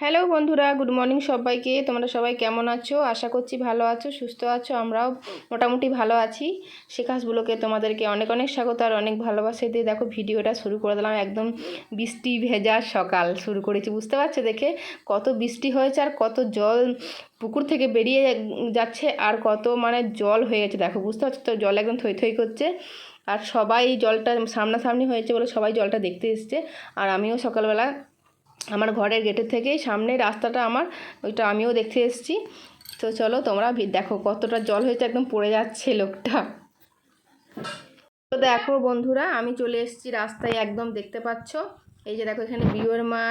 Hello বন্ধুরা, good morning সবাইকে। তোমরা সবাই কেমন আছো? আশা করছি ভালো আছো, সুস্থ আছো, আমরাও মোটামুটি ভালো আছি। শেখাস ব্লকে তোমাদেরকে অনেক অনেক স্বাগত আর অনেক ভালোবাসে দিয়ে দেখো, ভিডিওটা শুরু করে দিলাম। একদম বৃষ্টি ভেজা সকাল শুরু করেছি, বুঝতে পারছ দেখে? কত বৃষ্টি হয়েছে আর কত জল পুকুর থেকে বেরিয়ে যাচ্ছে আর কত মানে জল হয়ে গেছে। দেখো, বুঝতে পারছ তো? জল একদম থই থই করছে আর সবাই জলটা সামনাসামনি হয়েছে বলে সবাই জলটা দেখতে এসছে। আর আমিও সকালবেলা আমার ঘরের গেটের থেকেই সামনে রাস্তাটা আমার, ওইটা আমিও দেখতে এসেছি। তো চলো তোমরা দেখো কতটা জল হয়েছে, একদম পড়ে যাচ্ছে লোকটা। তো দেখো বন্ধুরা, আমি চলে এসেছি রাস্তায়, একদম দেখতে পাচ্ছ। এই যে দেখো এখানে বিয়োর মা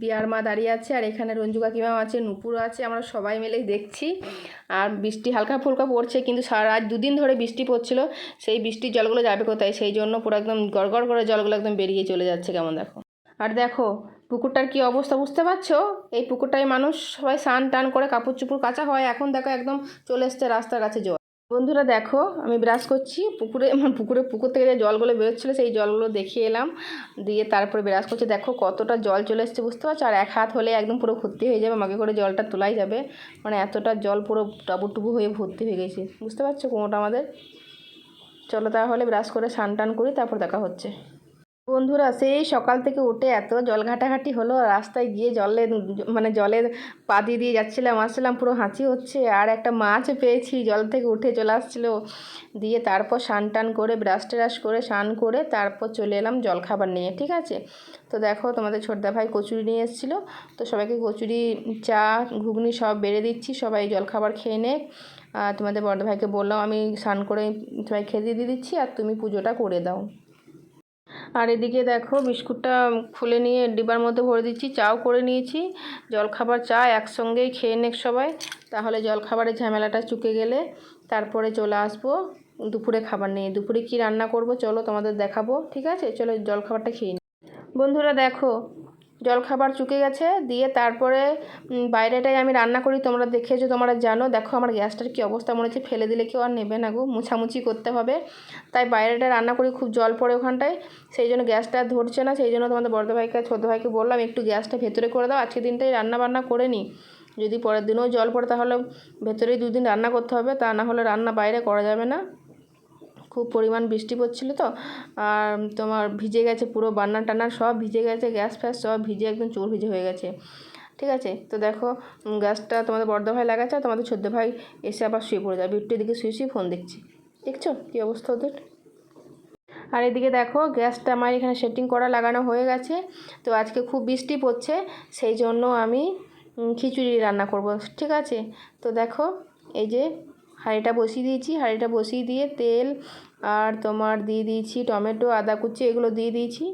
পিয়ার মা দাঁড়িয়ে আছে, আর এখানে রঞ্জু কাকিমাও আছে নুপুর আছে, আমরা সবাই মিলেই দেখছি। আর বৃষ্টি হালকা ফুলকা পড়ছে, কিন্তু সারা আজ দুদিন ধরে বৃষ্টি পড়ছিল, সেই বৃষ্টির জলগুলো যাবে কোথায়? সেই জন্য পুরো একদম গড়গড় করে জলগুলো একদম বেরিয়ে চলে যাচ্ছে, কেমন দেখো। আর দেখো, পুকুরটার কি অবস্থা বুঝতে পারছ? এই পুকুরটায় মানুষ সবাই স্নান টান করে কাপড় চুপড় কাচা হয়। এখন দেখো একদম চলে এসছে রাস্তার কাছে জল। বন্ধুরা দেখো, আমি ব্রাশ করছি। পুকুরে পুকুরে, পুকুর থেকে যে জলগুলো বেরোচ্ছিলো, সেই জলগুলো দেখিয়ে এলাম। দিয়ে তারপরে ব্রাশ করছি। দেখো কতটা জল চলে এসছে, বুঝতে পারছ? আর এক হাত হলে একদম পুরো ভর্তি হয়ে যাবে। আমাকে করে জলটা তোলাই যাবে। মানে এতটা জল পুরো টাবুটুবু হয়ে ভর্তি হয়ে গেছে। বুঝতে পারছ কোনোটা আমাদের? চলো তাহলে ব্রাশ করে স্নান টান করি, তারপর দেখা হচ্ছে। বন্ধুরা, সেই সকাল থেকে উঠে এত জল ঘাটাঘাটি হলো রাস্তায় গিয়ে জলে মানে জলের পা দিয়ে দিয়ে যাচ্ছিলাম, আসছিলাম, পুরো হাঁচি হচ্ছে, আর একটা মাছ পেয়েছি, জল থেকে উঠে চলে আসছিল। দিয়ে তারপর স্নান টান করে, ব্রাশ ট্রাশ করে, স্নান করে তারপর চলে এলাম জল খাবার নিয়ে, ঠিক আছে? তো দেখো, তোমাদের ছোটদা ভাই কচুরি নিয়ে এসেছিল, তো সবাইকে কচুরি, চা, ঘুগনি সব বেড়ে দিচ্ছি, সবাই জল খাবার খেয়ে নে তোমাদের বড়দা ভাইকে বললাম, আমি স্নান করে সবাই খেতে দিয়ে দিচ্ছি, আর তুমি পুজোটা করে দাও। আর এদিকে দেখো বিস্কুটটা খুলে নিয়ে ডিবার মধ্যে ভরে দিচ্ছি, চাও করে নিয়েছি। জলখাবার, চা একসঙ্গেই খেয়ে নেক সবাই। তাহলে জলখাবারের ঝামেলাটা চুকে গেলে তারপরে চলে আসব দুপুরে খাবার নিয়ে। দুপুরে কি রান্না করব চলো তোমাদের দেখাবো, ঠিক আছে? চলো জলখাবারটা খেয়ে বন্ধুরা দেখো জলখাবার চুকে গেছে, দিয়ে তারপরে বাইরেটাই আমি রান্না করি, তোমরা দেখেছ, তোমরা জানো। দেখো আমার গ্যাসটার কি অবস্থা, মনে হচ্ছে ফেলে দিলে কেউ আর নেবে না গো, মুছামুছি করতে হবে। তাই বাইরেটা রান্না করি, খুব জল পড়ে ওখানটায়, সেই জন্য গ্যাসটা ধরছে না, সেই জন্য তোমাদের বড় ভাইকে, ছোটো ভাইকে বললাম, একটু গ্যাসটা ভেতরে করে দাও আজকে দিনটাই রান্না বান্না করে নিই। যদি পরের দিনও জল পড়ে, তাহলে ভেতরেই দুদিন রান্না করতে হবে, তা না হলে রান্না বাইরে করা যাবে না। খুব পরিমাণ বৃষ্টি পড়ছিল তো। আর তোমার ভিজে গেছে পুরো বান্না টান্না সব ভিজে গেছে, গ্যাস ফ্যাস সব ভিজে একদম চোর ভিজে হয়ে গেছে। ঠিক আছে? তো দেখো গ্যাসটা তোমাদের বড়দা ভাই লাগাচ্ছে আর তোমাদের ছোদ্দ ভাই এসে আবার শুয়ে পড়ে যাবে। একটু এদিকে শুয়ে শুয়ে ফোন দেখছি। দেখছ? কী অবস্থা ওদের? আর এদিকে দেখো, গ্যাসটা আমার এখানে সেটিং করা লাগানো হয়ে গেছে। তো আজকে খুব বৃষ্টি পড়ছে, সেই জন্য আমি খিচুড়ি রান্না করব। ঠিক আছে? তো দেখো, এই যে হাঁড়িটা বসিয়ে দিয়েছি। হাঁড়িটা বসিয়ে দিয়ে তেল আর তোমার দিয়ে দিয়েছি টমেটো, আদা কুচি, এগুলো দিয়ে দিয়েছি।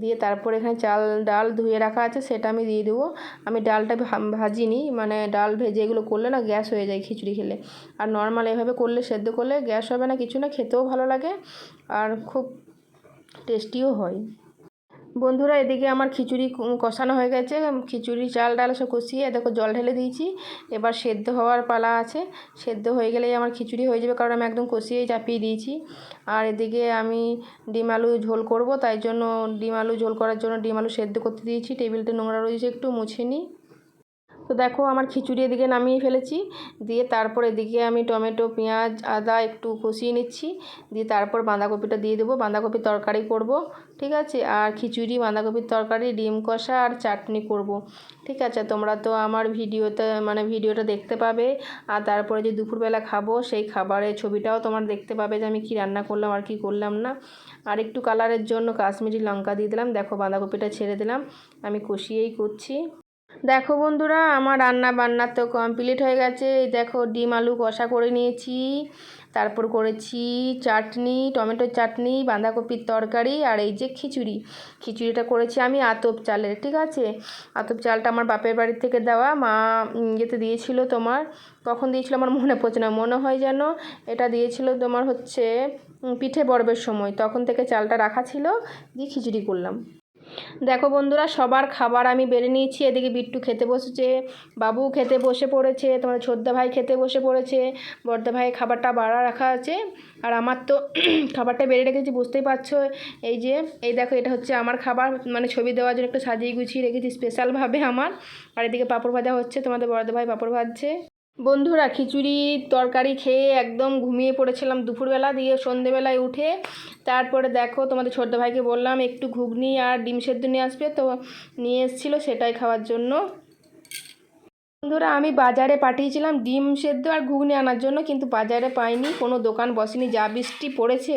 দিয়ে তারপর এখানে চাল, ডাল ধুয়ে রাখা আছে, সেটা আমি দিয়ে দেবো। আমি ডালটা ভাজিনি মানে ডাল ভেজে এগুলো করলে না গ্যাস হয়ে যায় খিচুড়ি খেলে। আর নর্মাল এভাবে করলে, সেদ্ধ করলে গ্যাস হবে না, কিছু না, খেতেও ভালো লাগে আর খুব টেস্টিও হয়। বন্ধুরা, এদিকে আমার খিচুড়ি কষানো হয়ে গেছে। খিচুড়ি, চাল, ডাল সব কষিয়ে দেখো জল ঢেলে দিয়েছি। এবার সেদ্ধ হওয়ার পালা আছে। সেদ্ধ হয়ে গেলেই আমার খিচুড়ি হয়ে যাবে, কারণ আমি একদম কষিয়েই চাপিয়ে দিয়েছি। আর এদিকে আমি ডিম আলু ঝোল করব, তাই জন্য ডিম আলু ঝোল করার জন্য ডিম আলু সেদ্ধ করতে দিয়েছি। টেবিলটা নোংরা রয়েছে, একটু মুছে নিই। তো দেখো আমার খিচুড়ি এদিকে নামিয়ে ফেলেছি। দিয়ে তারপর এদিকে আমি টমেটো, পেঁয়াজ, আদা একটু কষিয়ে নিচ্ছি। দিয়ে তারপর বাঁধাকপিটা দিয়ে দেবো। বাঁধাকপির তরকারি করব, ঠিক আছে? আর খিচুড়ি, বাঁধাকপির তরকারি, ডিম কষা আর চাটনি করব, ঠিক আছে? তোমরা তো আমার ভিডিওতে মানে ভিডিওটা দেখতে পাবে। আর তারপরে যে দুপুরবেলা খাব, সেই খাবারের ছবিটাও তোমার দেখতে পাবে যে আমি কী রান্না করলাম আর কি করলাম না। আর একটু কালারের জন্য কাশ্মীরি লঙ্কা দিয়ে দিলাম। দেখো বাঁধাকপিটা ছেড়ে দিলাম। আমি কষিয়েই করছি। দেখো বন্ধুরা, আমার রান্না বান্না তো কমপ্লিট হয়ে গেছে। দেখো, ডিম, আলু কষা করে নিয়েছি। তারপর করেছি চাটনি টমেটোর চাটনি, বাঁধাকপির তরকারি আর এই যে খিচুড়ি। খিচুড়িটা করেছি আমি আতপ চালের, ঠিক আছে? আতপ চালটা আমার বাপের বাড়ির থেকে দেওয়া। মা ইয়েতে দিয়েছিল তোমার, কখন দিয়েছিল আমার মনে পড়ছে না। মনে হয় যেন এটা দিয়েছিল তোমার হচ্ছে পিঠে পর্বের সময়। তখন থেকে চালটা রাখা ছিল, দিয়ে খিচুড়ি করলাম। দেখো বন্ধুরা, সবার খাবার আমি বেড়ে নিয়েছি। এদিকে বিট্টু খেতে বসেছে, বাবু খেতে বসে পড়েছে তোমার ছোদ্দা ভাই খেতে বসে পড়েছে বড়দা ভাই খাবারটা বাড়া রাখা আছে। আর আমার তো খাবারটা বেড়ে রেখেছি, বুঝতেই পারছ? এই যে, এই দেখো, এটা হচ্ছে আমার খাবার। মানে ছবি দেওয়ার জন্য একটু সাজিয়ে গুছিয়ে রেখেছি স্পেশালভাবে আমার। আর এদিকে পাঁপড় ভাজা হচ্ছে, তোমাদের বড়দা ভাই পাঁপড় ভাজছে। বন্ধুরা, খিচুড়ি, তরকারি খেয়ে একদম ঘুমিয়ে পড়েছিলাম দুপুরবেলা দিয়ে সন্ধেবেলায় উঠে। তারপরে দেখো, তোমাদের ছোট্ট ভাইকে বললাম, একটু ঘুগনি আর ডিম সেদ্ধ নিয়ে আসবে, তো নিয়ে এসেছিল সেটাই খাওয়ার জন্য। বন্ধুরা, আমি বাজারে পাঠিয়েছিলাম ডিম সেদ্ধ আর ঘুগনি আনার জন্য, কিন্তু বাজারে পাইনি, কোনো দোকান বসেনি, যা বৃষ্টি পড়েছে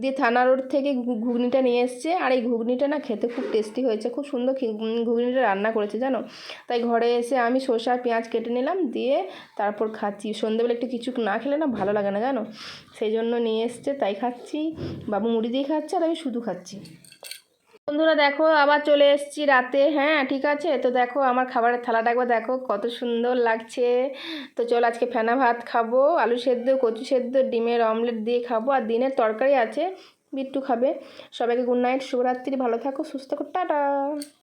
দিয়ে থানা রোড থেকে ঘুগনিটা নিয়ে এসছে, আর এই ঘুগনিটা না খেতে খুব টেস্টি হয়েছে, খুব সুন্দর ঘুগনিটা রান্না করেছে, জানো? তাই ঘরে এসে আমি শসা, পেঁয়াজ কেটে নিলাম, দিয়ে তারপর খাচ্ছি। সন্ধ্যেবেলা একটু কিছু না খেলে না ভালো লাগে না, জানো? সেই জন্য নিয়ে এসছে, তাই খাচ্ছি। বাবু মুড়ি দিয়ে খাচ্ছে, আর আমি শুধু খাচ্ছি। বন্ধুরা দেখো, আবার চলে এসেছি রাতে। হ্যাঁ ঠিক আছে? তো দেখো, আমার খাবারের থালাটা একবার দেখো, কত সুন্দর লাগছে। তো চল আজকে ফেনা ভাত খাব, আলু সেদ্ধ, কচু সেদ্ধ, ডিমের অমলেট দিয়ে খাব, আর দিনের তরকারি আছে, বিট্টু খাবে। সবাইকে গুড নাইট শুভরাত্রি, ভালো থাকো, সুস্থ থাকো, টাটা।